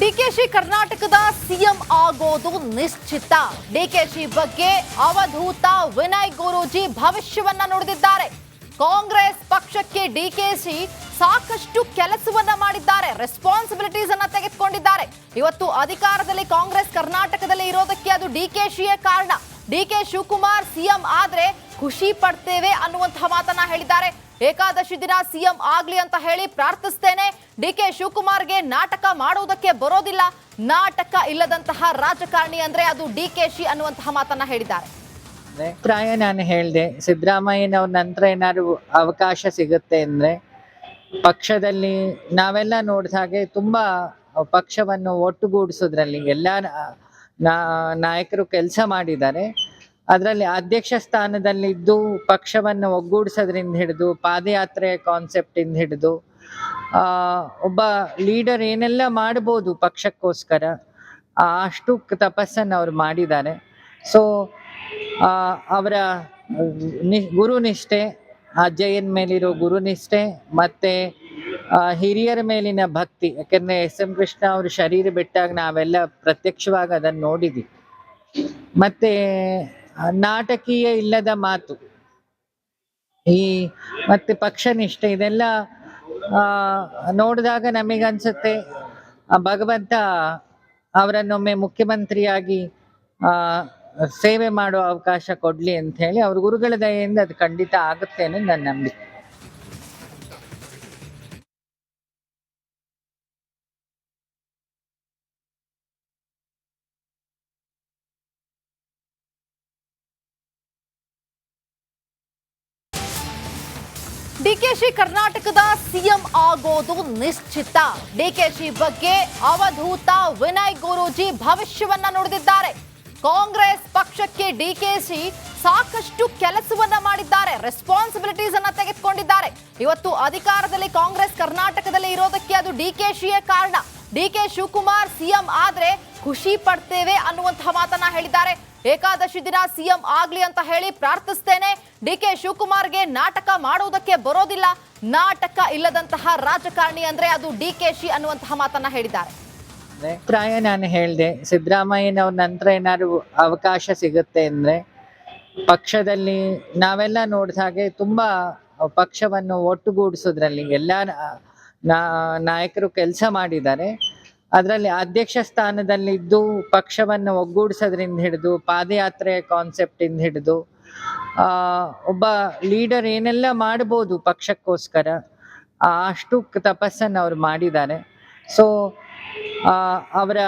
ಡಿಕೆಶಿ ಕರ್ನಾಟಕದ ಸಿಎಂ ಆಗೋದು ನಿಶ್ಚಿತ. ಡಿಕೆಶಿ ಬಗ್ಗೆ ಅವಧೂತ ವಿನಯ್ ಗುರೂಜಿ ಭವಿಷ್ಯವನ್ನ ನುಡಿದಿದ್ದಾರೆ. ಕಾಂಗ್ರೆಸ್ ಪಕ್ಷಕ್ಕೆ ಡಿಕೆಶಿ ಸಾಕಷ್ಟು ಕೆಲಸವನ್ನ ಮಾಡಿದ್ದಾರೆ. ರೆಸ್ಪಾನ್ಸಿಬಿಲಿಟೀಸ್ ಅನ್ನ ತೆಗೆದುಕೊಂಡಿದ್ದಾರೆ. ಇವತ್ತು ಅಧಿಕಾರದಲ್ಲಿ ಕಾಂಗ್ರೆಸ್ ಕರ್ನಾಟಕದಲ್ಲಿ ಇರೋದಕ್ಕೆ ಅದು ಡಿಕೆಶಿಯೇ ಕಾರಣ. ಡಿಕೆ ಶಿವಕುಮಾರ್ ಸಿಎಂ ಆದ್ರೆ ಖುಷಿ ಪಡ್ತೇವೆ ಅನ್ನುವಂತಹ ಮಾತನ್ನ ಹೇಳಿದ್ದಾರೆ. ಏಕಾದಶಿ ದಿನ ಸಿಎಂ ಆಗ್ಲಿ ಅಂತ ಹೇಳಿ ಪ್ರಾರ್ಥಿಸ್ತೇನೆ. ಡಿ ಕೆ ಶಿವಕುಮಾರ್ಗೆ ನಾಟಕ ಮಾಡುವುದಕ್ಕೆ ಬರೋದಿಲ್ಲ. ನಾಟಕ ಇಲ್ಲದಂತಹ ರಾಜಕಾರಣಿ ಅಂದ್ರೆ ಅದು ಡಿ ಕೆ ಶಿ ಅನ್ನುವಂತಹ ಮಾತನ್ನ ಹೇಳಿದ್ದಾರೆ. ಪ್ರಾಯ ನಾನು ಹೇಳಿದೆ, ಸಿದ್ದರಾಮಯ್ಯನವ್ರ ನಂತರ ಏನಾದ್ರು ಅವಕಾಶ ಸಿಗುತ್ತೆ ಅಂದ್ರೆ ಪಕ್ಷದಲ್ಲಿ ನಾವೆಲ್ಲ ನೋಡಿದ ಹಾಗೆ ತುಂಬಾ ಪಕ್ಷವನ್ನು ಒಟ್ಟುಗೂಡಿಸೋದ್ರಲ್ಲಿ ಎಲ್ಲ ನಾಯಕರು ಕೆಲಸ ಮಾಡಿದ್ದಾರೆ. ಅದರಲ್ಲಿ ಅಧ್ಯಕ್ಷ ಸ್ಥಾನದಲ್ಲಿದ್ದು ಪಕ್ಷವನ್ನು ಒಗ್ಗೂಡಿಸೋದ್ರಿಂದ ಹಿಡಿದು, ಪಾದಯಾತ್ರೆ ಕಾನ್ಸೆಪ್ಟ್ ಇಂದ ಹಿಡಿದು ಒಬ್ಬ ಲೀಡರ್ ಏನೆಲ್ಲ ಮಾಡ್ಬೋದು ಪಕ್ಷಕ್ಕೋಸ್ಕರ, ಅಷ್ಟು ತಪಸ್ಸನ್ನು ಅವ್ರು ಮಾಡಿದ್ದಾರೆ. ಸೊ ಅವರ ಗುರುನಿಷ್ಠೆ ಅಜ್ಜಯ್ಯನ ಮೇಲಿರೋ ಗುರುನಿಷ್ಠೆ ಮತ್ತೆ ಹಿರಿಯರ ಮೇಲಿನ ಭಕ್ತಿ, ಯಾಕಂದ್ರೆ ಎಸ್ ಎಂ ಕೃಷ್ಣ ಅವ್ರ ಶರೀರ ಬಿಟ್ಟಾಗ ನಾವೆಲ್ಲ ಪ್ರತ್ಯಕ್ಷವಾಗಿ ಅದನ್ನು ನೋಡಿದ್ವಿ. ಮತ್ತೆ ನಾಟಕೀಯ ಇಲ್ಲದ ಮಾತು. ಈ ಮತ್ತೆ ಪಕ್ಷ ನಿಷ್ಠೆ ಇದೆಲ್ಲ ನೋಡಿದಾಗ ನಮಗನ್ಸುತ್ತೆ. ಭಗವಂತ ಅವರನ್ನೊಮ್ಮೆ ಮುಖ್ಯಮಂತ್ರಿಯಾಗಿ ಸೇವೆ ಮಾಡೋ ಅವಕಾಶ ಕೊಡ್ಲಿ ಅಂತ ಹೇಳಿ ಅವ್ರ ಗುರುಗಳ ದಯೆಯಿಂದ ಅದು ಖಂಡಿತ ಆಗುತ್ತೆ ಅನ್ನೋದು ನನ್ನ ನಂಬಿಕೆ. ಡಿಕೆಶಿ ಕರ್ನಾಟಕದ ಸಿಎಂ ಆಗೋದು ನಿಶ್ಚಿತ. ಡಿಕೆಶಿ ಬಗ್ಗೆ ಅವಧೂತ ವಿನಯ್ ಗುರೂಜಿ ಭವಿಷ್ಯವನ್ನ ನುಡಿದಿದ್ದಾರೆ. ಕಾಂಗ್ರೆಸ್ ಪಕ್ಷಕ್ಕೆ ಡಿಕೆಶಿ ಸಾಕಷ್ಟು ಕೆಲಸವನ್ನ ಮಾಡಿದ್ದಾರೆ ರೆಸ್ಪಾನ್ಸಿಬಿಲಿಟೀಸ್ ಅನ್ನ ತೆಗೆದುಕೊಂಡಿದ್ದಾರೆ. ಇವತ್ತು ಅಧಿಕಾರದಲ್ಲಿ ಕಾಂಗ್ರೆಸ್ ಕರ್ನಾಟಕದಲ್ಲಿ ಇರೋದಕ್ಕೆ ಅದು ಡಿಕೆಶಿಯೇ ಕಾರಣ. ಡಿಕೆ ಶಿವಕುಮಾರ್ ಸಿಎಂ ಆದ್ರೆ ಖುಷಿ ಪಡ್ತೇವೆ ಅನ್ನುವಂತಹ ಮಾತನ್ನ ಹೇಳಿದ್ದಾರೆ. ಏಕಾದಶಿ ದಿನ ಸಿಎಂ ಆಗ್ಲಿ ಅಂತ ಹೇಳಿ ಪ್ರಾರ್ಥಿಸ್ತೇನೆ. ಡಿ ಕೆ ಶಿವಕುಮಾರ್ಗೆ ನಾಟಕ ಮಾಡುವುದಕ್ಕೆ ಬರೋದಿಲ್ಲ. ನಾಟಕ ಇಲ್ಲದಂತಹ ರಾಜಕಾರಣಿ ಅಂದ್ರೆ ಅದು ಡಿ ಕೆ ಶಿ ಅನ್ನುವಂತಹ ಮಾತನ್ನ ಹೇಳಿದ್ದಾರೆ. ಪ್ರಾಯ ನಾನು ಹೇಳಿದೆ, ಸಿದ್ದರಾಮಯ್ಯನವ್ರ ನಂತರ ಏನಾದ್ರು ಅವಕಾಶ ಸಿಗುತ್ತೆ ಅಂದ್ರೆ ಪಕ್ಷದಲ್ಲಿ ನಾವೆಲ್ಲ ನೋಡಿದ ಹಾಗೆ ತುಂಬಾ ಪಕ್ಷವನ್ನು ಒಟ್ಟುಗೂಡಿಸೋದ್ರಲ್ಲಿ ಎಲ್ಲ ನಾಯಕರು ಕೆಲಸ ಮಾಡಿದ್ದಾರೆ. ಅದರಲ್ಲಿ ಅಧ್ಯಕ್ಷ ಸ್ಥಾನದಲ್ಲಿದ್ದು ಪಕ್ಷವನ್ನು ಒಗ್ಗೂಡಿಸೋದ್ರಿಂದ ಹಿಡಿದು ಪಾದಯಾತ್ರೆ ಕಾನ್ಸೆಪ್ಟ್ ಇಂದ ಹಿಡಿದು ಒಬ್ಬ ಲೀಡರ್ ಏನೆಲ್ಲ ಮಾಡ್ಬೋದು ಪಕ್ಷಕ್ಕೋಸ್ಕರ, ಅಷ್ಟು ತಪಸ್ಸನ್ನು ಅವ್ರು ಮಾಡಿದ್ದಾರೆ. ಸೊ ಅವರ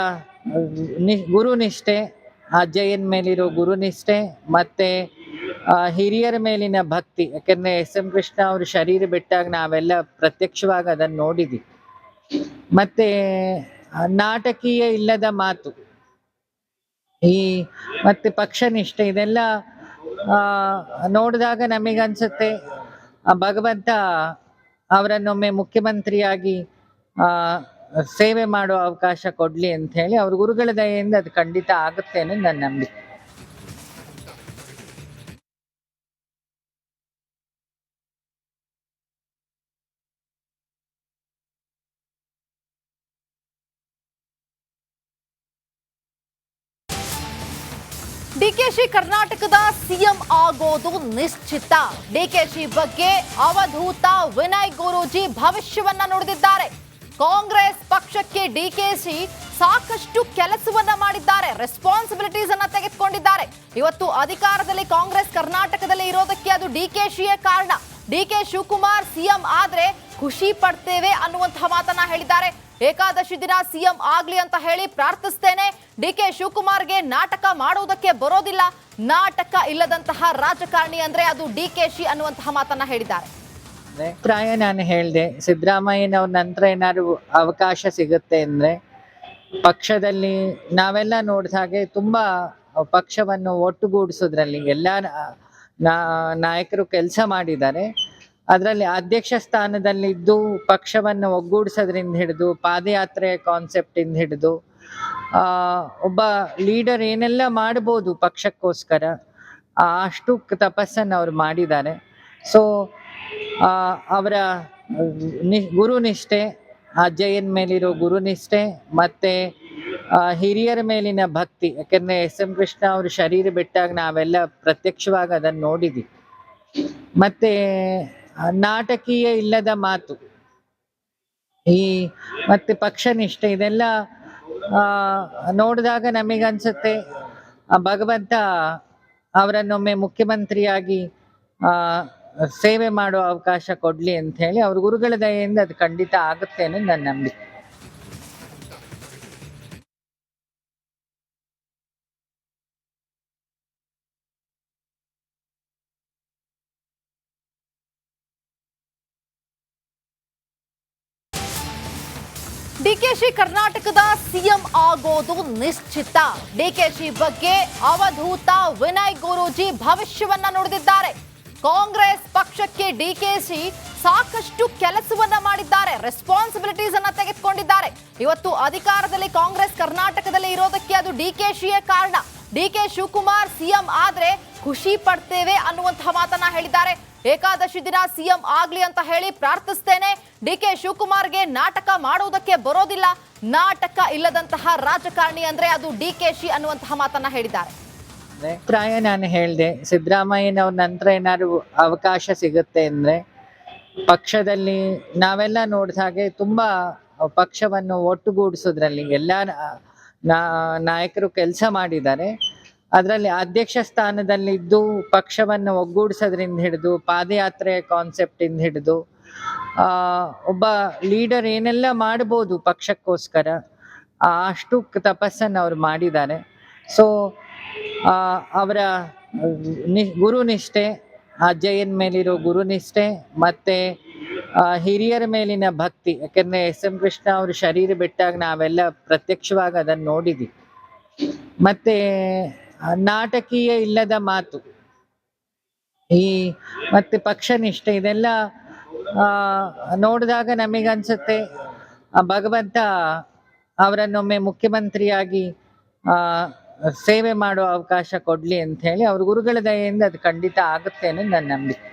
ನಿ ಗುರುನಿಷ್ಠೆ ಅಜ್ಜಯ್ಯನ ಮೇಲಿರೋ ಗುರುನಿಷ್ಠೆ ಮತ್ತೆ ಹಿರಿಯರ ಮೇಲಿನ ಭಕ್ತಿ, ಯಾಕಂದ್ರೆ ಎಸ್ ಎಂ ಕೃಷ್ಣ ಅವರು ಶರೀರ ಬಿಟ್ಟಾಗ ನಾವೆಲ್ಲ ಪ್ರತ್ಯಕ್ಷವಾಗಿ ಅದನ್ನು ನೋಡಿದ್ವಿ. ಮತ್ತೆ ನಾಟಕೀಯ ಇಲ್ಲದ ಮಾತು. ಈ ಮತ್ತೆ ಪಕ್ಷ ನಿಷ್ಠೆ ಇದೆಲ್ಲ ಆ, ನೋಡಿದಾಗ ನಮಗನ್ಸುತ್ತೆ. ಭಗವಂತ ಅವರನ್ನೊಮ್ಮೆ ಮುಖ್ಯಮಂತ್ರಿಯಾಗಿ ಆ, ಸೇವೆ ಮಾಡೋ ಅವಕಾಶ ಕೊಡ್ಲಿ ಅಂತ ಹೇಳಿ ಅವ್ರ ಗುರುಗಳ ದಯೆಯಿಂದ ಅದು ಖಂಡಿತ ಆಗುತ್ತೆ ಅನ್ನೋದು ನನ್ನ ನಂಬಿಕೆ. ಡಿಕೆಶಿ ಕರ್ನಾಟಕದ ಸಿಎಂ ಆಗೋದು ನಿಶ್ಚಿತ. ಡಿಕೆಶಿ ಬಗ್ಗೆ ಅವಧೂತ ವಿನಯ್ ಗುರೂಜಿ ಭವಿಷ್ಯವನ್ನ ನುಡಿದಿದ್ದಾರೆ. ಕಾಂಗ್ರೆಸ್ ಪಕ್ಷಕ್ಕೆ ಡಿಕೆಶಿ ಸಾಕಷ್ಟು ಕೆಲಸವನ್ನ ಮಾಡಿದ್ದಾರೆ. ರೆಸ್ಪಾನ್ಸಿಬಿಲಿಟೀಸ್ ಅನ್ನ ತೆಗೆದುಕೊಂಡಿದ್ದಾರೆ. ಇವತ್ತು ಅಧಿಕಾರದಲ್ಲಿ ಕಾಂಗ್ರೆಸ್ ಕರ್ನಾಟಕದಲ್ಲಿ ಇರೋದಕ್ಕೆ ಅದು ಡಿಕೆಶಿಯೇ ಕಾರಣ. ಡಿಕೆ ಶಿವಕುಮಾರ್ ಸಿಎಂ ಆದ್ರೆ ಖುಷಿ ಪಡ್ತೇವೆ ಅನ್ನುವಂತಹ ಮಾತನ್ನ ಹೇಳಿದ್ದಾರೆ. ಏಕಾದಶಿ ದಿನ ಸಿಎಂ ಆಗ್ಲಿ ಅಂತ ಹೇಳಿ ಪ್ರಾರ್ಥಿಸ್ತೇನೆ. ಡಿ ಕೆ ಶಿವಕುಮಾರ್ಗೆ ನಾಟಕ ಮಾಡುವುದಕ್ಕೆ ಬರೋದಿಲ್ಲ. ನಾಟಕ ಇಲ್ಲದಂತಹ ರಾಜಕಾರಣಿ ಅಂದ್ರೆ ಅದು ಡಿ ಕೆ ಶಿ ಅನ್ನುವಂತಹ ಮಾತನ್ನ ಹೇಳಿದ್ದಾರೆ. ಅಭಿಪ್ರಾಯ ಪ್ರಾಯ ನಾನು ಹೇಳಿದೆ, ಸಿದ್ದರಾಮಯ್ಯನವ್ರ ನಂತರ ಏನಾದ್ರು ಅವಕಾಶ ಸಿಗುತ್ತೆ ಅಂದ್ರೆ ಪಕ್ಷದಲ್ಲಿ ನಾವೆಲ್ಲ ನೋಡಿದ ಹಾಗೆ ತುಂಬಾ ಪಕ್ಷವನ್ನು ಒಟ್ಟುಗೂಡಿಸೋದ್ರಲ್ಲಿ ಎಲ್ಲ ನಾಯಕರು ಕೆಲಸ ಮಾಡಿದ್ದಾರೆ. ಅದರಲ್ಲಿ ಅಧ್ಯಕ್ಷ ಸ್ಥಾನದಲ್ಲಿದ್ದು ಪಕ್ಷವನ್ನು ಒಗ್ಗೂಡಿಸೋದ್ರಿಂದ ಹಿಡಿದು, ಪಾದಯಾತ್ರೆ ಕಾನ್ಸೆಪ್ಟ್ ಇಂದ ಹಿಡಿದು ಒಬ್ಬ ಲೀಡರ್ ಏನೆಲ್ಲ ಮಾಡ್ಬೋದು ಪಕ್ಷಕ್ಕೋಸ್ಕರ, ಅಷ್ಟು ತಪಸ್ಸನ್ನು ಅವ್ರು ಮಾಡಿದ್ದಾರೆ. ಸೊ ಅವರ ಗುರುನಿಷ್ಠೆ ಅಜ್ಜಯ್ಯನ ಮೇಲಿರೋ ಗುರುನಿಷ್ಠೆ ಮತ್ತೆ ಹಿರಿಯರ ಮೇಲಿನ ಭಕ್ತಿ, ಯಾಕಂದ್ರೆ ಎಸ್ ಎಂ ಕೃಷ್ಣ ಅವರು ಶರೀರ ಬಿಟ್ಟಾಗ ನಾವೆಲ್ಲ ಪ್ರತ್ಯಕ್ಷವಾಗಿ ಅದನ್ನು ನೋಡಿದ್ವಿ. ಮತ್ತೆ ನಾಟಕೀಯ ಇಲ್ಲದ ಮಾತು. ಈ ಮತ್ತೆ ಪಕ್ಷ ನಿಷ್ಠೆ ಇದೆಲ್ಲ ನೋಡಿದಾಗ ನಮಗನ್ಸುತ್ತೆ ಭಗವಂತ ಅವರನ್ನೊಮ್ಮೆ ಮುಖ್ಯಮಂತ್ರಿಯಾಗಿ, ಆ, ಸೇವೆ ಮಾಡೋ ಅವಕಾಶ ಕೊಡ್ಲಿ ಅಂತ ಹೇಳಿ ಅವ್ರ ಗುರುಗಳ ದಯೆಯಿಂದ ಅದು ಖಂಡಿತ ಆಗುತ್ತೆ ಅನ್ನೋದು ನನ್ನ ನಂಬಿಕೆ. ಡಿಕೆಶಿ ಕರ್ನಾಟಕದ ಸಿಎಂ ಆಗೋದು ನಿಶ್ಚಿತ. ಡಿಕೆಶಿ ಬಗ್ಗೆ ಅವಧೂತ ವಿನಯ್ ಗುರೂಜಿ ಭವಿಷ್ಯವನ್ನ ನುಡಿದಿದ್ದಾರೆ. ಕಾಂಗ್ರೆಸ್ ಪಕ್ಷಕ್ಕೆ ಡಿಕೆಶಿ ಸಾಕಷ್ಟು ಕೆಲಸವನ್ನ ಮಾಡಿದ್ದಾರೆ ರೆಸ್ಪಾನ್ಸಿಬಿಲಿಟೀಸ್ ಅನ್ನ ತೆಗೆದುಕೊಂಡಿದ್ದಾರೆ. ಇವತ್ತು ಅಧಿಕಾರದಲ್ಲಿ ಕಾಂಗ್ರೆಸ್ ಕರ್ನಾಟಕದಲ್ಲಿ ಇರೋದಕ್ಕೆ ಅದು ಡಿಕೆಶಿಯೇ ಕಾರಣ. ಡಿ ಕೆ ಶಿವಕುಮಾರ್ ಸಿಎಂ ಆದ್ರೆ ಖುಷಿ ಪಡ್ತೇವೆ ಅನ್ನುವಂತಹ ಮಾತನ್ನ ಹೇಳಿದ್ದಾರೆ. ಏಕಾದಶಿ ದಿನ ಸಿಎಂ ಆಗ್ಲಿ ಅಂತ ಹೇಳಿ ಪ್ರಾರ್ಥಿಸ್ತೇನೆ. ಡಿ ಕೆ ಶಿವಕುಮಾರ್ಗೆ ನಾಟಕ ಮಾಡುವುದಕ್ಕೆ ಬರೋದಿಲ್ಲ. ನಾಟಕ ಇಲ್ಲದಂತಹ ರಾಜಕಾರಣಿ ಅಂದ್ರೆ ಅದು ಡಿ ಕೆ ಶಿ ಅನ್ನುವಂತಹ ಮಾತನ್ನ ಹೇಳಿದ್ದಾರೆ. ಪ್ರಾಯ ನಾನು ಹೇಳಿದೆ, ಸಿದ್ದರಾಮಯ್ಯನವ್ರ ನಂತರ ಏನಾದ್ರು ಅವಕಾಶ ಸಿಗುತ್ತೆ ಅಂದ್ರೆ ಪಕ್ಷದಲ್ಲಿ ನಾವೆಲ್ಲ ನೋಡಿದ ಹಾಗೆ ತುಂಬಾ ಪಕ್ಷವನ್ನು ಒಟ್ಟುಗೂಡಿಸೋದ್ರಲ್ಲಿ ಎಲ್ಲ ನಾಯಕರು ಕೆಲಸ ಮಾಡಿದ್ದಾರೆ. ಅದರಲ್ಲಿ ಅಧ್ಯಕ್ಷ ಸ್ಥಾನದಲ್ಲಿದ್ದು ಪಕ್ಷವನ್ನು ಒಗ್ಗೂಡಿಸೋದ್ರಿಂದ ಹಿಡಿದು ಪಾದಯಾತ್ರೆ ಕಾನ್ಸೆಪ್ಟ್ ಇಂದ ಹಿಡಿದು ಒಬ್ಬ ಲೀಡರ್ ಏನೆಲ್ಲ ಮಾಡ್ಬೋದು ಪಕ್ಷಕ್ಕೋಸ್ಕರ, ಅಷ್ಟು ತಪಸ್ಸನ್ನು ಅವ್ರು ಮಾಡಿದ್ದಾರೆ. ಸೊ ಅವರ ನಿ ಗುರುನಿಷ್ಠೆ ಅಜ್ಜಯ್ಯನ ಮೇಲಿರೋ ಗುರುನಿಷ್ಠೆ ಮತ್ತೆ ಹಿರಿಯರ ಮೇಲಿನ ಭಕ್ತಿ, ಯಾಕೆಂದರೆ ಎಸ್ ಎಂ ಕೃಷ್ಣ ಅವರು ಶರೀರ ಬಿಟ್ಟಾಗ ನಾವೆಲ್ಲ ಪ್ರತ್ಯಕ್ಷವಾಗಿ ಅದನ್ನು ನೋಡಿದ್ವಿ. ಮತ್ತೆ ನಾಟಕೀಯ ಇಲ್ಲದ ಮಾತು. ಈ ಮತ್ತೆ ಪಕ್ಷ ನಿಷ್ಠೆ ಇದೆಲ್ಲ ಆ, ನೋಡಿದಾಗ ನಮಗನ್ಸುತ್ತೆ. ಭಗವಂತ ಅವರನ್ನೊಮ್ಮೆ ಮುಖ್ಯಮಂತ್ರಿಯಾಗಿ ಸೇವೆ ಮಾಡೋ ಅವಕಾಶ ಕೊಡ್ಲಿ ಅಂತ ಹೇಳಿ ಅವ್ರ ಗುರುಗಳ ದಯೆಯಿಂದ ಅದು ಖಂಡಿತ ಆಗುತ್ತೆ ಅನ್ನೋದು ನನ್ನ ನಂಬಿಕೆ.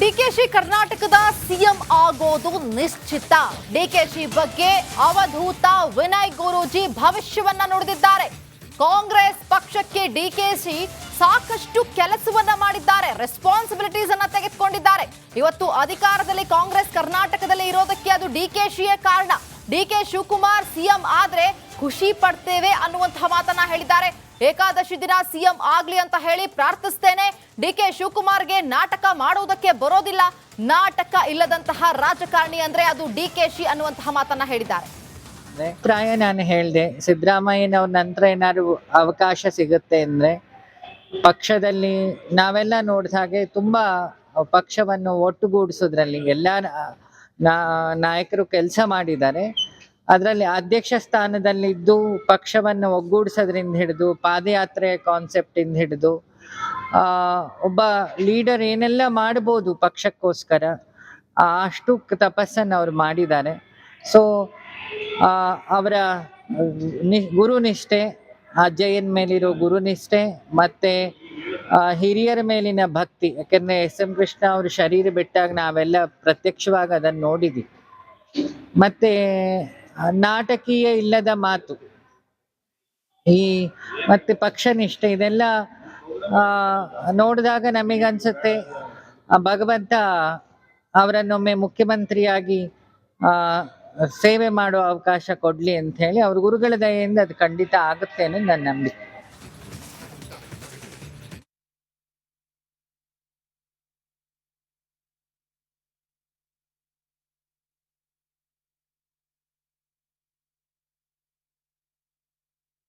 ಡಿಕೆಶಿ ಕರ್ನಾಟಕದ ಸಿಎಂ ಆಗೋದು ನಿಶ್ಚಿತ. ಡಿಕೆಶಿ ಬಗ್ಗೆ ಅವಧೂತ ವಿನಯ್ ಗುರೂಜಿ ಭವಿಷ್ಯವನ್ನ ನುಡಿದಿದ್ದಾರೆ. ಕಾಂಗ್ರೆಸ್ ಪಕ್ಷಕ್ಕೆ ಡಿಕೆಶಿ ಸಾಕಷ್ಟು ಕೆಲಸವನ್ನ ಮಾಡಿದ್ದಾರೆ ರೆಸ್ಪಾನ್ಸಿಬಿಲಿಟೀಸ್ ಅನ್ನ ತೆಗೆದುಕೊಂಡಿದ್ದಾರೆ. ಇವತ್ತು ಅಧಿಕಾರದಲ್ಲಿ ಕಾಂಗ್ರೆಸ್ ಕರ್ನಾಟಕದಲ್ಲಿ ಇರೋದಕ್ಕೆ ಅದು ಡಿಕೆಶಿಯೇ ಕಾರಣ. ಡಿಕೆ ಶಿವಕುಮಾರ್ ಸಿಎಂ ಆದ್ರೆ ಖುಷಿ ಪಡ್ತೇವೆ ಅನ್ನುವಂತಹ ಮಾತನ್ನ ಹೇಳಿದ್ದಾರೆ. ಏಕಾದಶಿ ದಿನ ಸಿಎಂ ಆಗ್ಲಿ ಅಂತ ಹೇಳಿ ಪ್ರಾರ್ಥಿಸ್ತೇನೆ. ಡಿಕೆ ಶಿವಕುಮಾರ್ಗೆ ನಾಟಕ ಮಾಡುವುದಕ್ಕೆ ಬರೋದಿಲ್ಲ. ನಾಟಕ ಇಲ್ಲದಂತಹ ರಾಜಕಾರಣಿ ಅಂದ್ರೆ ಅದು ಡಿಕೆಶಿ ಅನ್ನುವಂತಹ ಮಾತನ್ನ ಹೇಳಿದ್ದಾರೆ. ಪ್ರಾಯ ನಾನು ಹೇಳಿದೆ, ಸಿದ್ದರಾಮಯ್ಯನವ್ರ ನಂತರ ಏನಾದ್ರು ಅವಕಾಶ ಸಿಗುತ್ತೆ ಅಂದ್ರೆ ಪಕ್ಷದಲ್ಲಿ ನಾವೆಲ್ಲ ನೋಡಿದ ಹಾಗೆ ತುಂಬಾ ಪಕ್ಷವನ್ನು ಒಟ್ಟುಗೂಡಿಸೋದ್ರಲ್ಲಿ ಎಲ್ಲ ನಾ- ನಾಯಕರು ಕೆಲಸ ಮಾಡಿದ್ದಾರೆ. ಅದರಲ್ಲಿ ಅಧ್ಯಕ್ಷ ಸ್ಥಾನದಲ್ಲಿದ್ದು ಪಕ್ಷವನ್ನು ಒಗ್ಗೂಡಿಸೋದ್ರಿಂದ ಹಿಡಿದು, ಪಾದಯಾತ್ರೆ ಕಾನ್ಸೆಪ್ಟ್ ಇಂದ ಹಿಡಿದು ಒಬ್ಬ ಲೀಡರ್ ಏನೆಲ್ಲ ಮಾಡ್ಬೋದು ಪಕ್ಷಕ್ಕೋಸ್ಕರ, ಅಷ್ಟು ತಪಸ್ಸನ್ನು ಅವ್ರು ಮಾಡಿದ್ದಾರೆ. ಸೊ ಅವರ ನಿ, ಗುರುನಿಷ್ಠೆ ಅಜ್ಜಯ್ಯನ ಮೇಲಿರೋ ಗುರುನಿಷ್ಠೆ, ಮತ್ತೆ ಹಿರಿಯರ ಮೇಲಿನ ಭಕ್ತಿ ಯಾಕಂದ್ರೆ ಎಸ್ ಎಂ ಕೃಷ್ಣ ಅವರು ಶರೀರ ಬಿಟ್ಟಾಗ ನಾವೆಲ್ಲ ಪ್ರತ್ಯಕ್ಷವಾಗಿ ಅದನ್ನು ನೋಡಿದ್ವಿ. ಮತ್ತೆ ನಾಟಕೀಯ ಇಲ್ಲದ ಮಾತು ಈ ಮತ್ತೆ ಪಕ್ಷ ನಿಷ್ಠೆ ಇದೆಲ್ಲ ಆ, ನೋಡಿದಾಗ ನಮಗನ್ಸುತ್ತೆ ಭಗವಂತ ಅವರನ್ನೊಮ್ಮೆ ಮುಖ್ಯಮಂತ್ರಿಯಾಗಿ ಆ ಸೇವೆ ಮಾಡೋ ಅವಕಾಶ ಕೊಡ್ಲಿ ಅಂತ ಹೇಳಿ ಅವ್ರ ಗುರುಗಳ ದಯೆಯಿಂದ ಅದು ಖಂಡಿತ ಆಗುತ್ತೆ ಅನ್ನೋದು ನನ್ನ ನಂಬಿಕೆ.